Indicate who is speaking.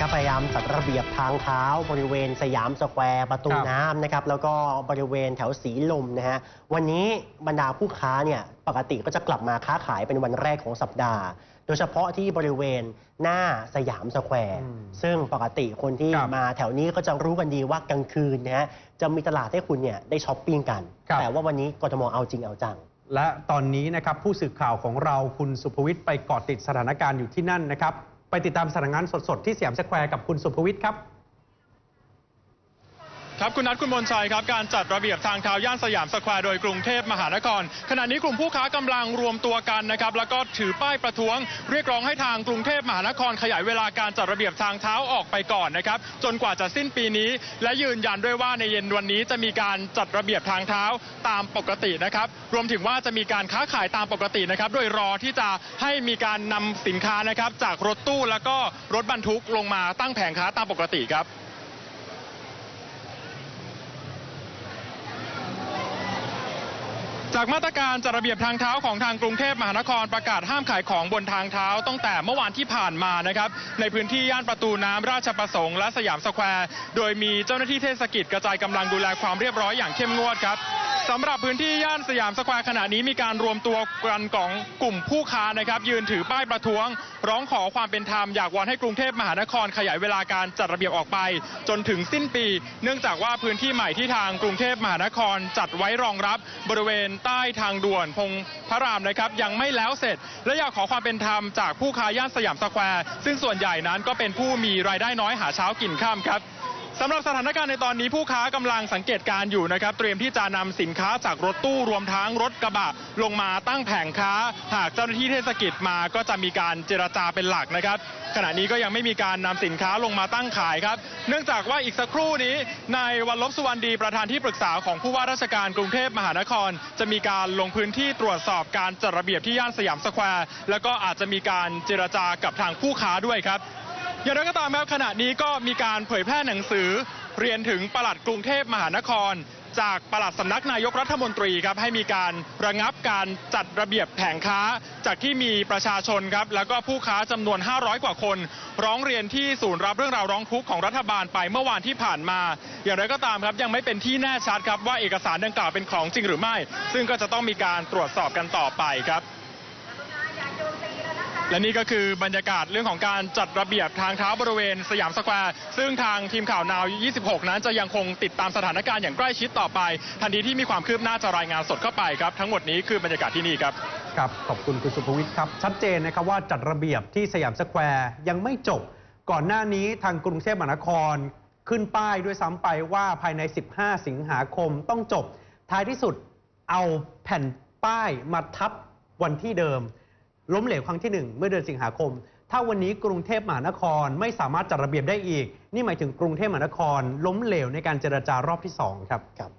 Speaker 1: นะครับพยายามจัดระเบียบทางเท้าบริเวณสยามสแควร์ประตู
Speaker 2: ครับ
Speaker 1: น้ำนะครับแล้วก็บริเวณแถวสีลมนะฮะวันนี้บรรดาผู้ค้าเนี่ยปกติก็จะกลับมาค้าขายเป็นวันแรกของสัปดาห์ โดยเฉพาะที่บริเวณหน้าสยามสแควร์
Speaker 2: อืม
Speaker 1: ซึ่งปกติคนที่
Speaker 2: ครับ
Speaker 1: มาแถวนี้ก็จะรู้กันดีว่ากลางคืนนะฮะจะมีตลาดให้คุณเนี่ยได้ช้อปปิ้งกัน
Speaker 2: ครับ
Speaker 1: แต่ว่าวันนี้กทมเอาจริงเอาจัง
Speaker 2: และตอนนี้นะครับผู้สื่อข่าวของเราคุณสุภวิทย์ไปเกาะติดสถานการณ์อยู่ที่นั่นนะครับ ไปติดตามสถานการณ์สดๆที่สยามสแควร์กับคุณสุภวิทย์ครับ
Speaker 3: ครับคุณนัทคุณมนชัยครับการจัดระเบียบทางเท้าย่านสยามสแควร์โดยกรุงเทพมหานคร ขณะนี้กลุ่มผู้ค้ากำลังรวมตัวกันนะครับแล้วก็ถือป้ายประท้วง เรียกร้องให้ทางกรุงเทพมหานครขยายเวลาการจัดระเบียบทางเท้าออกไปก่อนนะครับจนกว่าจะสิ้นปีนี้ และยืนยันด้วยว่าในเย็นวันนี้จะมีการจัดระเบียบทางเท้าตามปกตินะครับรวมถึงว่าจะมีการค้าขายตามปกตินะครับโดยรอที่จะให้มีการนำสินค้านะครับจากรถตู้แล้วก็รถบรรทุกลงมาตั้งแผงค้าตามปกติครับ จากมาตรการจัดระเบียบทางเท้าของทางกรุงเทพมหานครประกาศห้ามขายของบนทางเท้าตั้งแต่เมื่อวานที่ผ่านมานะครับในพื้นที่ย่านประตูน้ำราชประสงค์และสยามสแควร์ โดยมีเจ้าหน้าที่เทศกิจกระจายกำลังดูแลความเรียบร้อยอย่างเข้มงวดครับสำหรับพื้นที่ย่านสยามสแควร์ขณะนี้มีการรวมตัวกันของกลุ่มผู้ค้านะครับยืนถือป้ายประท้วง ร้องขอความเป็นธรรมอยากวอนให้กรุงเทพมหานครขยายเวลาการจัดระเบียบออกไป จนถึงสิ้นปี เนื่องจากว่าพื้นที่ใหม่ที่ทางกรุงเทพมหานครจัดไว้รองรับบริเวณใต้ทางด่วนพงพระรามนะครับยังไม่แล้วเสร็จ และอยากขอความเป็นธรรมจากผู้ค้าย่านสยามสแควร์ ซึ่งส่วนใหญ่นั้นก็เป็นผู้มีรายได้น้อยหาเช้ากินข้ามครับ สำหรับสถานการณ์ในตอนนี้ผู้ค้ากำลังสังเกตการณ์อยู่นะครับ เตรียมที่จะนำสินค้าจากรถตู้รวมทั้งรถกระบะลงมาตั้งแผงค้า หากเจ้าหน้าที่เทศกิจมาก็จะมีการเจรจาเป็นหลักนะครับ ขณะนี้ก็ยังไม่มีการนำสินค้าลงมาตั้งขายครับ เนื่องจากว่าอีกสักครู่นี้นายวันลบสุวรรณดีประธานที่ปรึกษาของผู้ว่าราชการกรุงเทพมหานคร จะมีการลงพื้นที่ตรวจสอบการจัดระเบียบที่ย่านสยามสแควร์แล้วก็อาจจะมีการเจรจากับทางผู้ค้าด้วยครับ อย่างไรก็ตามครับขณะนี้ก็มีการเผยแพร่หนังสือเรียนถึงปลัดกรุงเทพมหานคร จากปลัดสำนักนายกรัฐมนตรีครับให้มีการระงับการจัดระเบียบแผงค้า จากที่มีประชาชนครับแล้วก็ผู้ค้าจำนวน 500 กว่าคน ร้องเรียนที่ศูนย์รับเรื่องราวร้องทุกข์ของรัฐบาลไปเมื่อวานที่ผ่านมา อย่างไรก็ตามครับยังไม่เป็นที่แน่ชัดครับว่าเอกสารดังกล่าวเป็นของจริงหรือไม่ ซึ่งก็จะต้องมีการตรวจสอบกันต่อไปครับ และนี่ก็คือบรรยากาศเรื่องของการจัดระเบียบทางเท้าบริเวณสยามสแควร์ซึ่งทางทีมข่าวนาว 26 นั้นจะยังคงติดตามสถานการณ์อย่างใกล้ชิดต่อไป ทันทีที่มีความคืบหน้าจะรายงานสดเข้าไปครับทั้งหมดนี้คือบรรยากาศที่นี่ครับ
Speaker 2: ครับขอบคุณคุณสุภวิทย์ครับ ชัดเจนนะครับว่าจัดระเบียบที่สยามสแควร์ยังไม่จบ ก่อนหน้านี้ทางกรุงเทพมหานคร ขึ้นป้ายด้วยซ้ำไปว่าภายใน 15 สิงหาคมต้องจบ ท้ายที่สุดเอาแผ่นป้ายมาทับวันที่เดิม ล้มเหลวครั้งที่หนึ่งเมื่อเดือนสิงหาคม ถ้าวันนี้กรุงเทพมหานครไม่สามารถจัดระเบียบได้อีก นี่หมายถึงกรุงเทพมหานคร ล้มเหลวในการเจรจารอบที่สองครับ
Speaker 1: ครับ